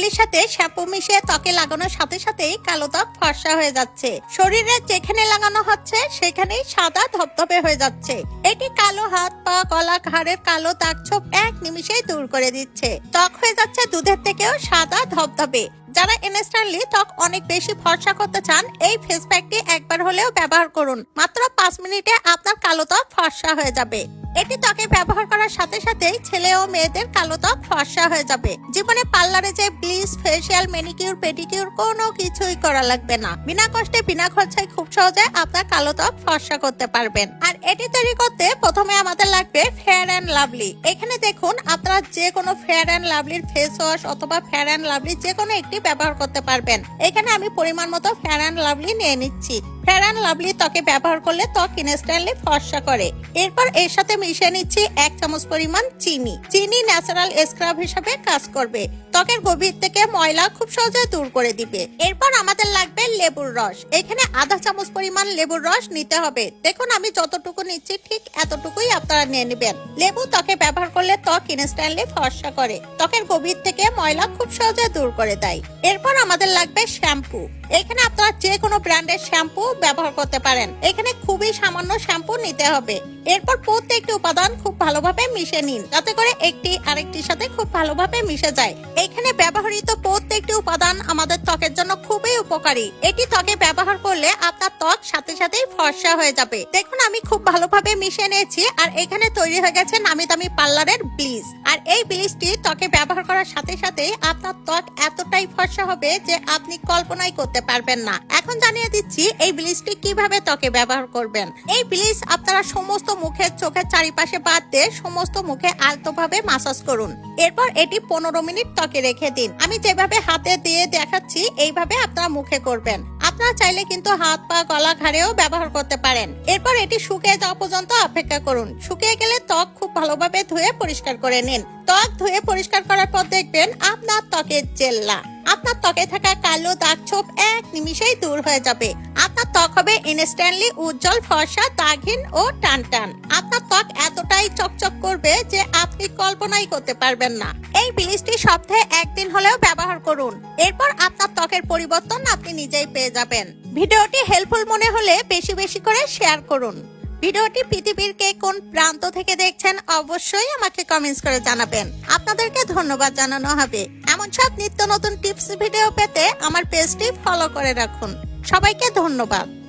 লাভলির সাথে শ্যাম্পু মিশিয়ে ত্বকে লাগানোর সাথে সাথেই কালো ত্বক ফর্সা হয়ে যাচ্ছে। শরীরে যেখানে লাগানো হচ্ছে, সেখানেই সাদা ধপধপে হয়ে যাচ্ছে। এটি কালো হাত, পা, গলা, ঘাড়ের কালো দাগ ছোপ এক নিমিষেই দূর করে দিচ্ছে। ত্বক হয়ে যাচ্ছে দুধের থেকেও সাদা ধবধবে। যারা ইনস্ট্যান্টলি ত্বক অনেক বেশি ফর্সা করতে চান, এই ফেস প্যাকটি একবার হলেও ব্যবহার করুন। মাত্র পাঁচ মিনিটে আপনার কালো ত্বক ফর্সা হয়ে যাবে। এটি ত্বকে ব্যবহার করার সাথে সাথেই ছেলে ও মেয়েদের কালো ত্বক ফর্সা হয়ে যাবে। জীবনে পার্লারে যে ব্লিচ ফেসিয়াল মেনিকিউর পেডিকিউর কোনো কিছুই করা লাগবে না। বিনা কষ্টে, বিনা খরচায় খুব সহজে আপনার কালো ত্বক ফর্সা করতে পারবেন। আর এটি তৈরি করতে প্রথমে আমাদের লাগবে ফেয়ার অ্যান্ড লাভলি এখানে দেখুন, আপনারা যে কোনো ফেয়ার অ্যান্ড লাভলির ফেস ওয়াশ অথবা ফেয়ার অ্যান্ড লাভলি যে কোনো একটি ব্যবহার করতে পারবেন। এখানে আমি পরিমাণ মতো ফেয়ার অ্যান্ড লাভলি নিয়ে নিচ্ছি। ফেয়ার অ্যান্ড লাভলি ত্বকে ব্যবহার করলে ত্বক ইনস্ট্যান্টলি ফর্সা করে। এরপর এর সাথে মিশিয়ে নিচ্ছি এক চামচ পরিমাণ চিনি। চিনি ন্যাচারাল স্ক্রাব হিসেবে কাজ করবে। ত্বকের গভীর থেকে ময়লা খুব সহজে দূর করে দিবে। এরপর আমাদের লাগবে লেবুর রস। এখানে আধা চামচ পরিমাণ লেবুর রস নিতে হবে। দেখুন, আমি যতটুকু নিচ্ছি ঠিক এতটুকুই আপনারা নিয়ে নেবেন। লেবু ত্বকে ব্যবহার করলে ত্বক ইনস্ট্যান্টলি ফর্সা করে। ত্বকের গভীর থেকে ময়লা খুব সহজে দূর করে দেয়। এরপর আমাদের লাগবে শ্যাম্পু। এখানে আপনারা যে কোনো ব্র্যান্ডের শ্যাম্পু ব্যবহার করতে পারেন। এখানে খুবই সামান্য শ্যাম্পু নিতে হবে। এরপর প্রত্যেকটি উপাদান খুব ভালোভাবে মিশে নিন। যাতে করে একটি আরেকটির সাথে খুব ভালোভাবে মিশে যায়। এখানে ব্যবহৃত প্রত্যেকটি উপাদান আমাদের ত্বকের জন্য খুবই উপকারী। এটি ত্বকে ব্যবহার করলে আপনার ত্বক সাথে সাথেই ফর্সা হয়ে যাবে। দেখুন, আমি খুব ভালোভাবে মিশে নিয়েছি। আর এখানে তৈরি হয়ে গেছে নামি দামি পার্লারের ব্লিচ। আর এই ব্লিচটি ত্বকে ব্যবহার করার সাথে সাথে আপনার ত্বক এতটাই ফর্সা হবে যে আপনি কল্পনাই করতে পারবেন না। এখন জানিয়ে দিচ্ছি এই ব্লিচটি কীভাবে ত্বকে ব্যবহার করবেন। এই ব্লিচ আপনারা সমস্ত মুখের চোখের চারিপাশে বাদ দিয়ে সমস্ত মুখে আলতোভাবে মাসাজ করুন। এরপর এটি পনেরো মিনিট ত্বকে রেখে দিন। আমি যেভাবে হাতে দিয়ে দেখাচ্ছি, এইভাবে আপনারা মুখে করবেন। আপনারা চাইলে কিন্তু হাত পা, গলা ঘাড়েও ব্যবহার করতে পারেন। এরপর এটি শুকিয়ে যাওয়া পর্যন্ত অপেক্ষা করুন। শুকিয়ে গেলে ত্বক খুব ভালোভাবে ধুয়ে পরিষ্কার করে নিন। ত্বক ধুয়ে পরিষ্কার করার পর দেখবেন আপনার ত্বকের জেল্লা। আপনার ত্বকে থাকা কালো দাগ ছোপ এক নিমিষেই দূর হয়ে যাবে। ত্বক হবে ইনস্ট্যান্টলি উজ্জ্বল ফর্সা, দাগহীন ও টান টান আপনার ত্বক এতটাই চকচক করবে যে আপনি কল্পনাই করতে পারবেন না। এই ব্লিচটি সপ্তাহে একদিন হলেও ব্যবহার করুন। এরপর আপনার ত্বকের পরিবর্তন আপনি নিজেই পেয়ে যাবেন। ভিডিওটি হেল্পফুল মনে হলে বেশি বেশি করে শেয়ার করুন। ভিডিওটি পৃথিবীর কে কোন প্রান্ত থেকে দেখছেন অবশ্যই আমাকে কমেন্টস করে জানাবেন। আপনাদেরকে ধন্যবাদ জানানো হবে। এমন সব নিত্য নতুন টিপস ভিডিও পেতে আমার পেজটি ফলো করে রাখুন। সবাইকে ধন্যবাদ।